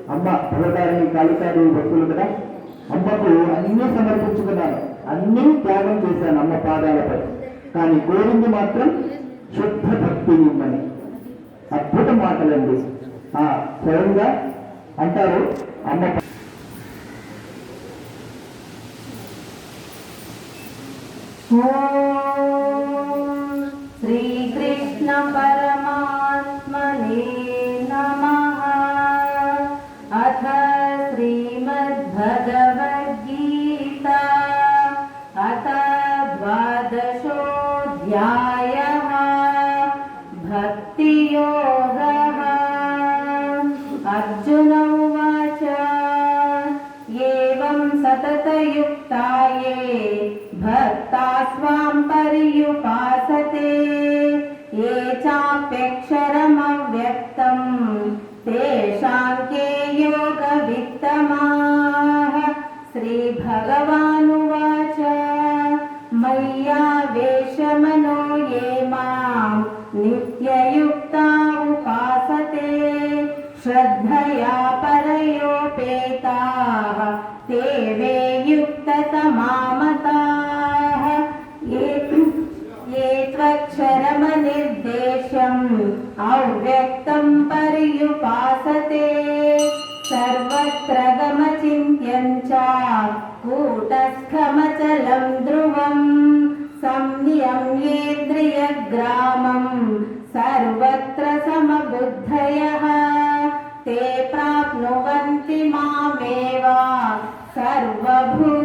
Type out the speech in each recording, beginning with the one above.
అమ్మ భవదారిని కాళికాదేవి భక్తులు కదా? అమ్మకు అన్నీ సమర్పించుకున్నాను. అన్నీ త్యాగం చేశాను అమ్మ పాదాలపై. కానీ కోరింది మాత్రం శుద్ధ భక్తి ఇమ్మని. అద్భుత మాటలండి. ఆ స్వయంగా అంటారు అమ్మ శ్రీకృష్ణ भक्तियोगः। अर्जुन उवाच एवं सततयुक्ता ये भक्ता स्वां ये चाप्यक्षरमव्यक्तम् तेषां के त्वक्षरमनिर्देशम् अव्यक्तं पर्युपासते सर्वत्र गमचिन्त्यं च कूटस्थमचलं ध्रुवम् संनियम्येन्द्रियग्रामम् सर्वत्र समबुद्धयः ते प्राप्नुवन्ति मामेव सर्वभूतैते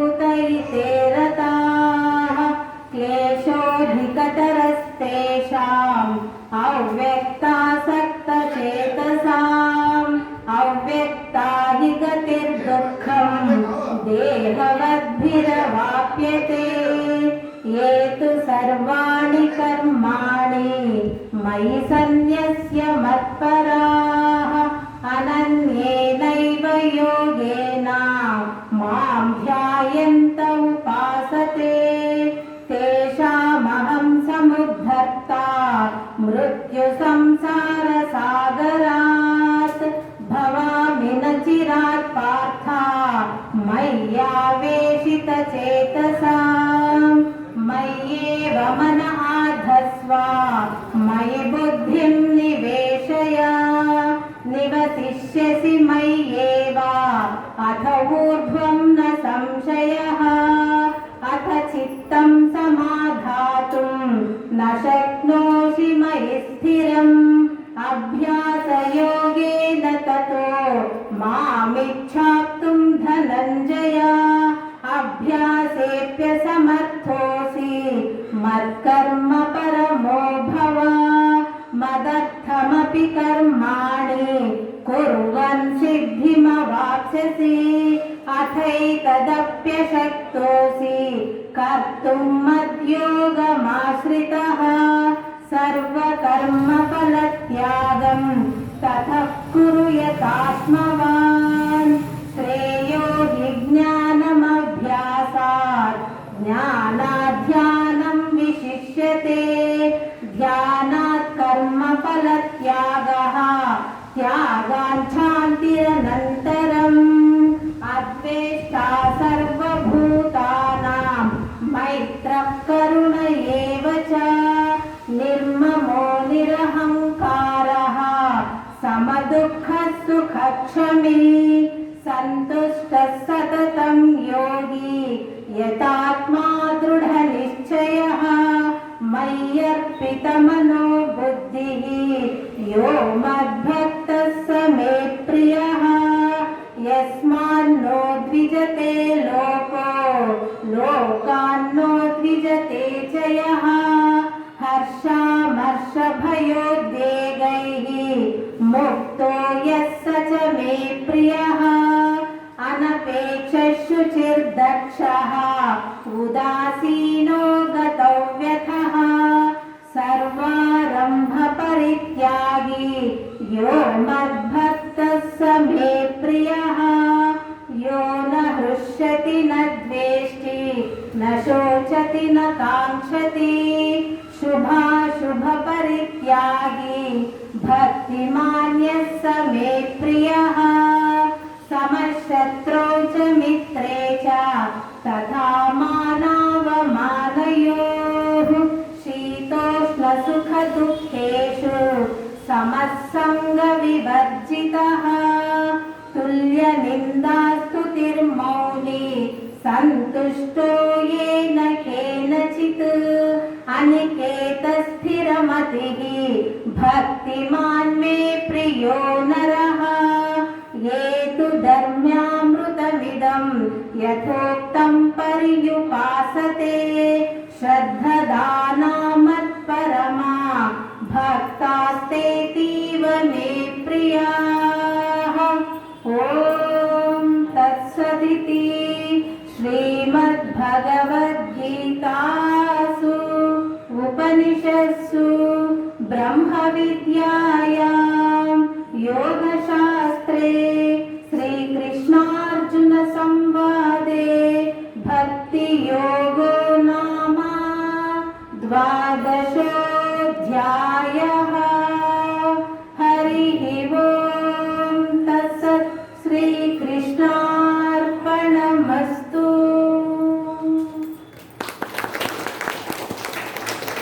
मृत्युसंसारसागरात् भवामि न चिरात् पार्था मय्यावेशितचेतसाम् मय्येव मन आधस्व मयि बुद्धिं निवेशय निवसिष्यसि मय्येव अथ ऊर्ध्वं न संशयः अथ चित्तं समाधातुं न शक्नोषि मामिच्छाप्तुं धनञ्जय अभ्यासेऽप्यसमर्थोऽसि मत्कर्म परमो भव मदर्थमपि कर्माणि कुर्वन् सिद्धिमवाप्स्यसि अथैतदप्यशक्तोऽसि कर्तुं मद्योगमाश्रितः सर्वकर्मफलत्यागं ततः कुरु यथात्मवान् श्रेयो हि ज्ञानमभ्यासात् ज्ञानाध्यानं विशिष्यते ध्यानात् कर्मफलत्यागः त्यागाच्छान्तिरनन्तरम् अद्वेष्टा समदुःखसुखक्षमी सन्तुष्टः सततं योगी यतात्मा दृढनिश्चयः मय्यर्पितमनो बुद्धिः यो मद्भक्तः स मे प्रियः यस्मान्नो द्विजते लोको लोकान्नो द्विजते च यः हर्षामर्षभयोद्वेगैः मुक्तो अनपेक्षशुचिर्दक्षः उदासीनो गतव्यथः। सर्वारम्भपरित्यागी। यो मद्भक्तः स मे प्रियः। यो न हृष्यति, न द्वेष्टि, न शोचति, न काङ्क्षति। शुभाशुभपरित्यागी। भक्तिमान्यः स मे प्रियः तथा मानावमानयोः शीतोष्णसुखदुःखेषु समः सङ्गविवर्जितः तुल्यनिन्दास्तुतिर्मौनी सन्तुष्टो येन केनचित् अनिकेतस्थिरमतिः भक्तिमान् मे प्रियो नरः ये तु धर्म्यामृतमिदं यथोक्तं पर्युपासते श्रद्धदानामत्परमा भक्तास्तेतीव मे प्रियाः ॐ तत्सदिति श्रीमद्भगवद्गीतासु उपनिषत्सु ब्रह्मविद्यायां योगशास्त्रे